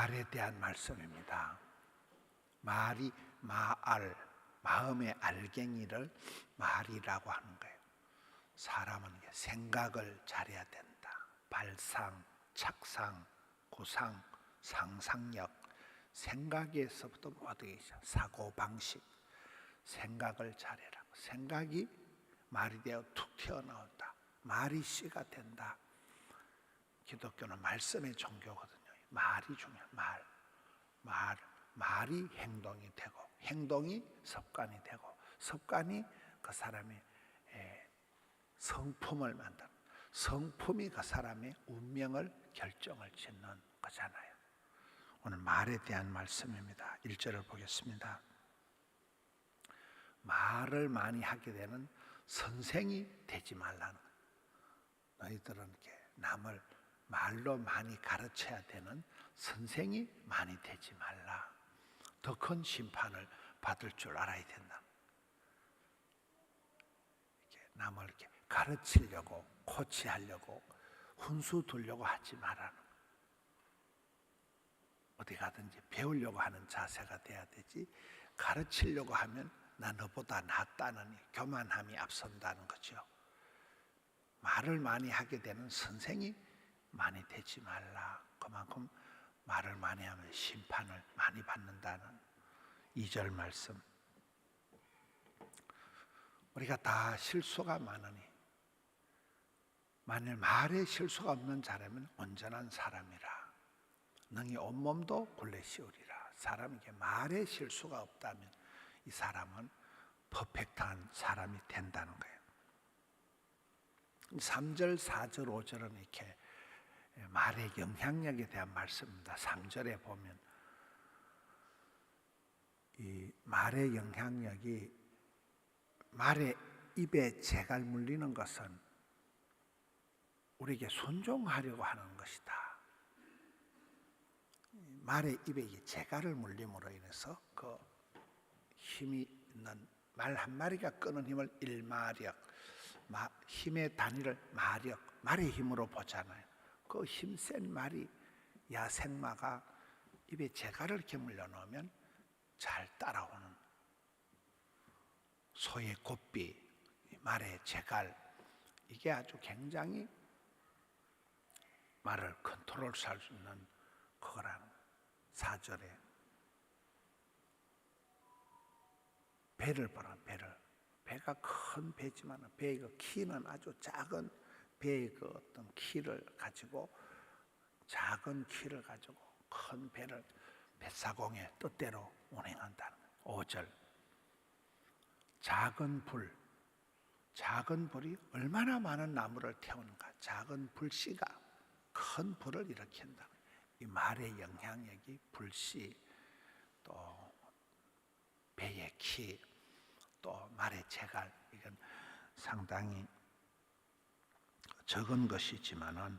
말에 대한 말씀입니다. 말이 마알, 마음의 알갱이를 말이라고 하는 거예요. 사람은 생각을 잘해야 된다. 발상, 착상, 구상, 상상력, 생각에서부터 모든 게 사고 방식, 생각을 잘해라. 생각이 말이 되어 툭 튀어나온다. 말이 씨가 된다. 기독교는 말씀의 종교거든요. 말이 중요해. 말, 말, 말이 행동이 되고 행동이 습관이 되고 습관이 그 사람의 에, 성품을 만드는 성품이 그 사람의 운명을 결정을 짓는 거잖아요. 오늘 말에 대한 말씀입니다. 1절을 보겠습니다. 말을 많이 하게 되는 선생이 되지 말라는. 너희들은 이렇게 남을 말로 많이 가르쳐야 되는 선생이 많이 되지 말라. 더 큰 심판을 받을 줄 알아야 된다. 이렇게 남을 이렇게 가르치려고 코치하려고 훈수 두려고 하지 말라는 어디 가든지 배우려고 하는 자세가 돼야 되지 가르치려고 하면 나 너보다 낫다는 교만함이 앞선다는 거죠. 말을 많이 하게 되는 선생이 많이 되지 말라. 그만큼 말을 많이 하면 심판을 많이 받는다는 2절 말씀. 우리가 다 실수가 많으니 만일 말에 실수가 없는 자라면 온전한 사람이라. 능히 온몸도 굴레시우리라. 사람에게 말에 실수가 없다면 이 사람은 퍼펙트한 사람이 된다는 거예요. 3절, 4절, 5절은 이렇게 말의 영향력에 대한 말씀입니다. 3절에 보면 이 말의 영향력이 말의 입에 재갈 물리는 것은 우리에게 순종하려고 하는 것이다. 말의 입에 재갈을 물림으로 인해서 그 힘이 있는 말 한 마리가 끄는 힘을 일마력, 힘의 단위를 마력, 말의 힘으로 보잖아요. 그 힘센 말이 야생마가 입에 재갈을 이렇게 물려놓으면 잘 따라오는 소의 곱비, 말의 재갈. 이게 아주 굉장히 말을 컨트롤 할 수 있는 그거라는 사절에 배를 보라 배를. 배가 큰 배지만 배의 그 키는 아주 작은 배의 그 어떤 키를 가지고 작은 키를 가지고 큰 배를 뱃사공의 뜻대로 운행한다는 5절. 작은 불. 작은 불이 얼마나 많은 나무를 태우는가. 작은 불씨가 큰 불을 일으킨다. 이 말의 영향력이 불씨 또 배의 키 또 말의 재갈 이건 상당히 적은 것이지만은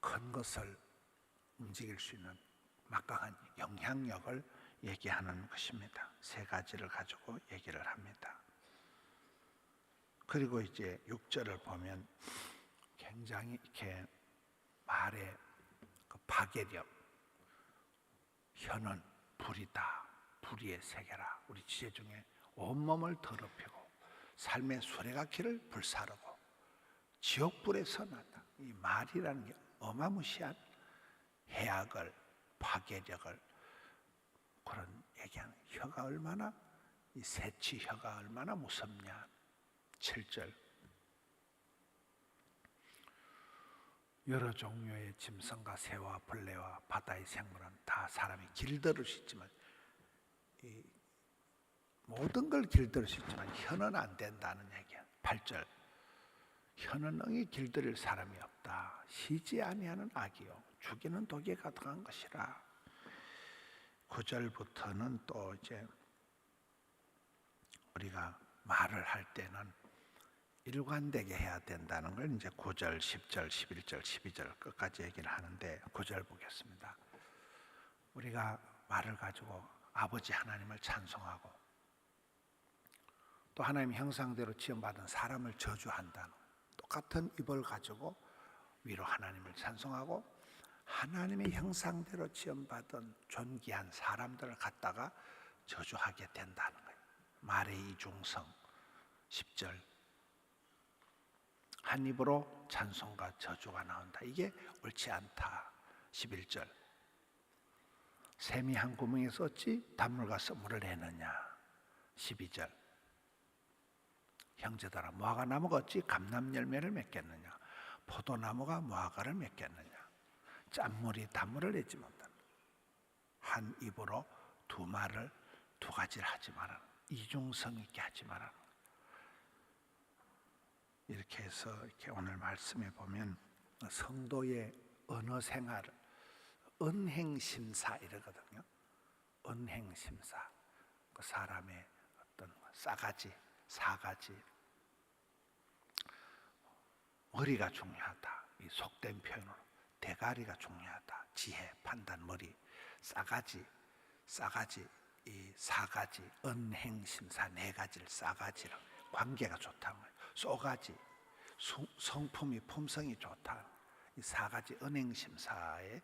큰 것을 움직일 수 있는 막강한 영향력을 얘기하는 것입니다. 세 가지를 가지고 얘기를 합니다. 그리고 이제 6절을 보면 굉장히 이렇게 말의 그 파괴력, 혀는 불이다, 불의의 세계라. 우리 지혜 중에 온몸을 더럽히고 삶의 수레가키를 불사르고 지옥불에 서 난다. 이 말이라는 게 어마무시한 해악을 파괴력을 그런 얘기하는 혀가 얼마나 이 새치 혀가 얼마나 무섭냐. 7절 여러 종류의 짐승과 새와 벌레와 바다의 생물은 다 사람이 길들을 수 있지만 이 모든 걸 길들일 수 있지만 혀는 안 된다는 얘기야. 8절. 능히 길들일 사람이 없다. 시지 아니하는 악이요. 죽이는 독에 가득한 것이라. 9절부터는 또 이제 우리가 말을 할 때는 일관되게 해야 된다는 걸 이제 9절, 10절, 11절, 12절 끝까지 얘기를 하는데 9절 보겠습니다. 우리가 말을 가지고 아버지 하나님을 찬송하고 또 하나님 형상대로 지음받은 사람을 저주한다는 똑같은 입을 가지고 위로 하나님을 찬송하고 하나님의 형상대로 지음받은 존귀한 사람들을 갖다가 저주하게 된다는 거예요. 말의 이중성 10절 한 입으로 찬송과 저주가 나온다. 이게 옳지 않다. 11절 샘이 한 구멍에서 어찌 단물 가서 물을 내느냐. 12절 형제들아 무화과 나무가 어찌 감람 열매를 맺겠느냐. 포도나무가 무화과를 맺겠느냐. 짠물이 단물을 내지 못한다. 한 입으로 두 말을 두 가지를 하지 말아라. 이중성 있게 하지 말아라. 이렇게 해서 이렇게 오늘 말씀에 보면 성도의 언어 생활, 은행 심사 이러거든요. 은행 심사. 그 사람의 어떤 싸가지, 사가지. 머리가 중요하다. 이 속된 표현으로 대가리가 중요하다. 지혜, 판단, 머리, 싸가지, 싸가지, 이 사가지, 은행 심사 네 가지를 싸가지로 관계가 좋다는 거예요. 쏘가지, 수- 성품이 품성이 좋다. 이 사가지 은행 심사에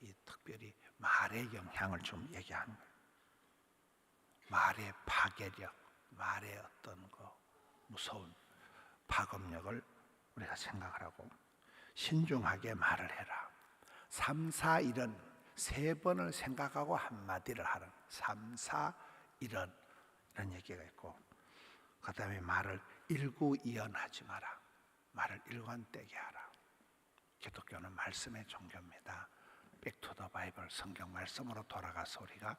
이 특별히 말의 영향을 좀 얘기하는 거예요. 말의 파괴력, 말의 어떤 그 무서운 파급력을 우리가 생각을 하고 신중하게 말을 해라. 3, 4, 1은 세 번을 생각하고 한마디를 하는 3, 4, 1은 이런 얘기가 있고 그 다음에 말을 일구이연하지 마라. 말을 일관되게 하라. 기독교는 말씀의 종교입니다. 백투더 바이블 성경 말씀으로 돌아가서 우리가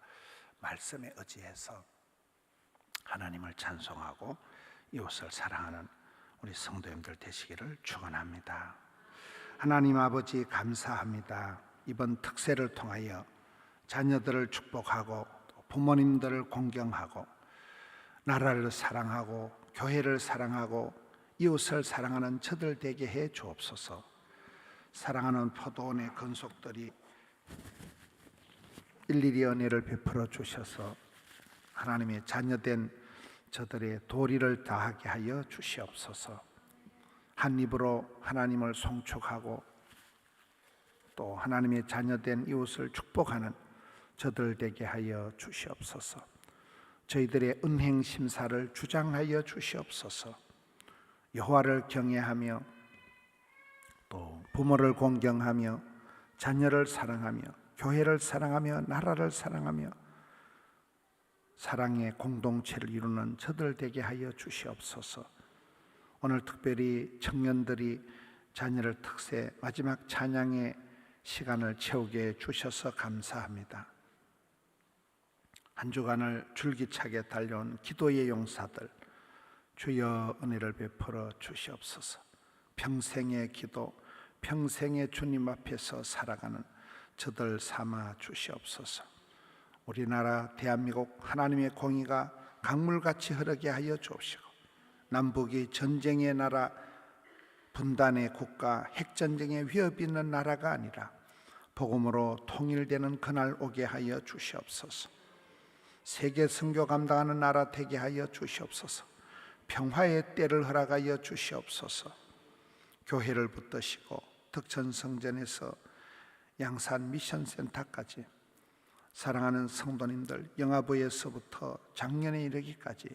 말씀에 의지해서 하나님을 찬송하고 이웃을 사랑하는 우리 성도님들 되시기를 축원합니다. 하나님 아버지 감사합니다. 이번 특세를 통하여 자녀들을 축복하고 또 부모님들을 공경하고 나라를 사랑하고 교회를 사랑하고 이웃을 사랑하는 저들 되게 해 주옵소서. 사랑하는 포도원의 건속들이 일일이 은혜를 베풀어 주셔서 하나님의 자녀된 저들의 도리를 다하게 하여 주시옵소서. 한 입으로 하나님을 송축하고 또 하나님의 자녀된 이웃을 축복하는 저들 되게 하여 주시옵소서. 저희들의 은행 심사를 주장하여 주시옵소서. 여호와를 경외하며 또 부모를 공경하며 자녀를 사랑하며 교회를 사랑하며 나라를 사랑하며 사랑의 공동체를 이루는 저들 되게 하여 주시옵소서. 오늘 특별히 청년들이 자녀를 특세 마지막 찬양의 시간을 채우게 해 주셔서 감사합니다. 한 주간을 줄기차게 달려온 기도의 용사들 주여 은혜를 베풀어 주시옵소서. 평생의 기도, 평생의 주님 앞에서 살아가는 저들 삼아 주시옵소서. 우리나라 대한민국 하나님의 공의가 강물같이 흐르게 하여 주옵시고 남북이 전쟁의 나라 분단의 국가 핵전쟁의 위협이 있는 나라가 아니라 복음으로 통일되는 그날 오게 하여 주시옵소서. 세계 선교 감당하는 나라 되게 하여 주시옵소서. 평화의 때를 허락하여 주시옵소서. 교회를 붙드시고 덕천 성전에서 양산 미션 센터까지 사랑하는 성도님들 영아부에서부터 작년에 이르기까지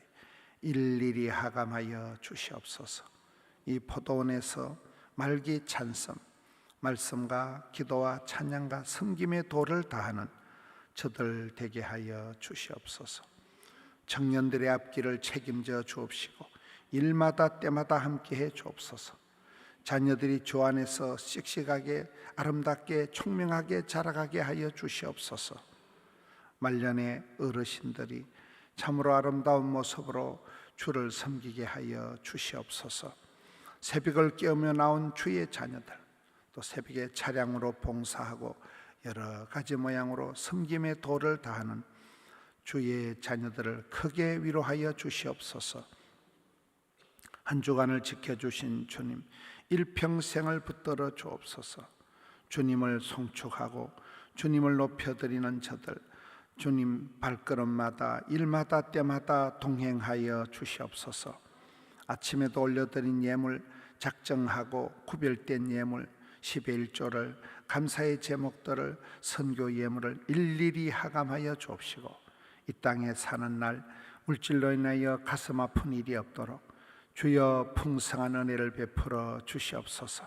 일일이 하감하여 주시옵소서. 이 포도원에서 말기 찬성 말씀과 기도와 찬양과 섬김의 도를 다하는 저들 되게 하여 주시옵소서. 청년들의 앞길을 책임져 주옵시고 일마다 때마다 함께해 주옵소서. 자녀들이 주 안에서 씩씩하게 아름답게 총명하게 자라가게 하여 주시옵소서. 말년의 어르신들이 참으로 아름다운 모습으로 주를 섬기게 하여 주시옵소서. 새벽을 깨우며 나온 주의 자녀들 또 새벽에 차량으로 봉사하고 여러 가지 모양으로 섬김의 도를 다하는 주의 자녀들을 크게 위로하여 주시옵소서. 한 주간을 지켜주신 주님 일평생을 붙들어 주옵소서. 주님을 송축하고 주님을 높여드리는 저들 주님 발걸음마다 일마다 때마다 동행하여 주시옵소서. 아침에도 올려드린 예물 작정하고 구별된 예물 10의 1조를 감사의 제목들을 선교 예물을 일일이 하감하여 주옵시고 이 땅에 사는 날 물질로 인하여 가슴 아픈 일이 없도록 주여 풍성한 은혜를 베풀어 주시옵소서.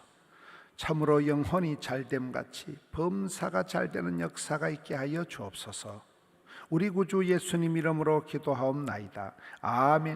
참으로 영혼이 잘됨 같이 범사가 잘되는 역사가 있게 하여 주옵소서. 우리 구주 예수님 이름으로 기도하옵나이다. 아멘.